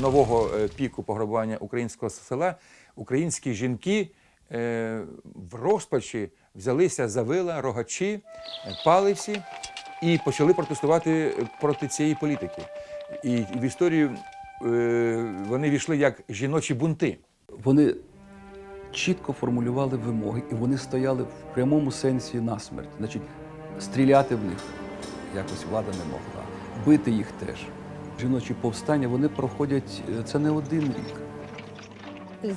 нового е, піку пограбування українського села українські жінки е, в розпачі взялися за вила, рогачі, е, палиці і почали протестувати проти цієї політики. І в історію вони війшли як жіночі бунти. Вони чітко формулювали вимоги, і вони стояли в прямому сенсі насмерть. Значить, стріляти в них якось влада не могла, бити їх теж. Жіночі повстання вони проходять е, це не один рік.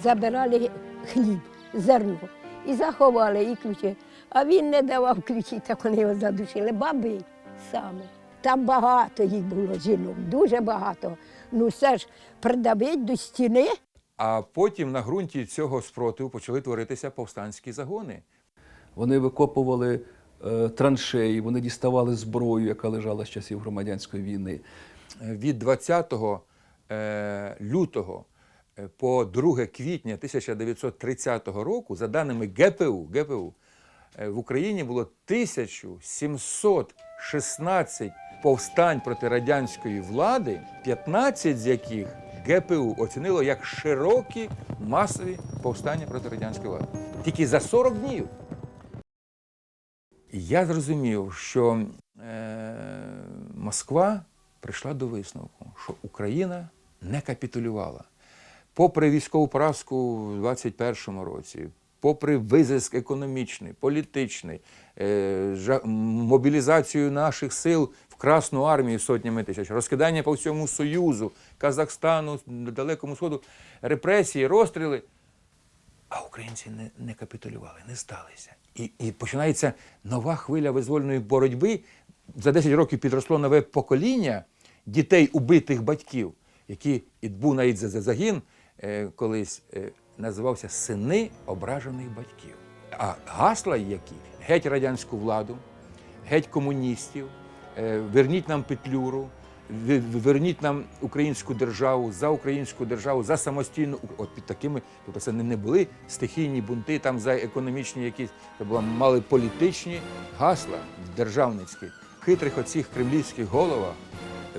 забирали хліб, зерно і заховали і ключі. А він не давав ключі, так вони його задушили. Баби саме. Там багато їх було жінок, дуже багато. Ну все ж придавить до стіни. А потім на ґрунті цього спротиву почали творитися повстанські загони. Вони викопували е, траншеї, вони діставали зброю, яка лежала з часів громадянської війни. Від 20 е, лютого е, по 2 квітня 1930 року, за даними ГПУ, ГПУ е, в Україні було 1716 повстань проти радянської влади, 15 з яких ГПУ оцінило як широкі масові повстання проти радянської влади. Тільки за 40 днів. Я зрозумів, що е, Москва прийшла до висновку, що Україна не капітулювала. Попри військову поразку в 21-му році, попри визиск економічний, політичний, е, мобілізацію наших сил в Красну армію сотнями тисяч, розкидання по всьому Союзу, Казахстану, Далекому Сходу, репресії, розстріли. А українці не, не капітулювали, не здалися. І, і починається нова хвиля визвольної боротьби. За 10 років підросло нове покоління дітей убитих батьків, які і був навіть за- за- загін е, колись е, називався Сини ображених батьків. А гасла які геть радянську владу, геть комуністів, е, верніть нам Петлюру, верніть нам українську державу, за українську державу, за самостійну от під такими, тобто це не були стихійні бунти, там за економічні якісь, це були мали політичні гасла державницькі. Хитрих оцих кремлівських головах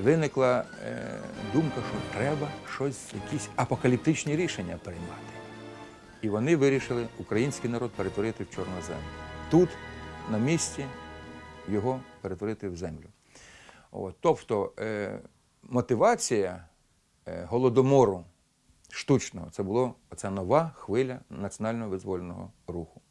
виникла е, думка, що треба щось, якісь апокаліптичні рішення приймати. І вони вирішили український народ перетворити в чорнозем. Тут, на місці, його перетворити в землю. От, тобто е, мотивація е, голодомору штучного це була оця нова хвиля національно визвольного руху.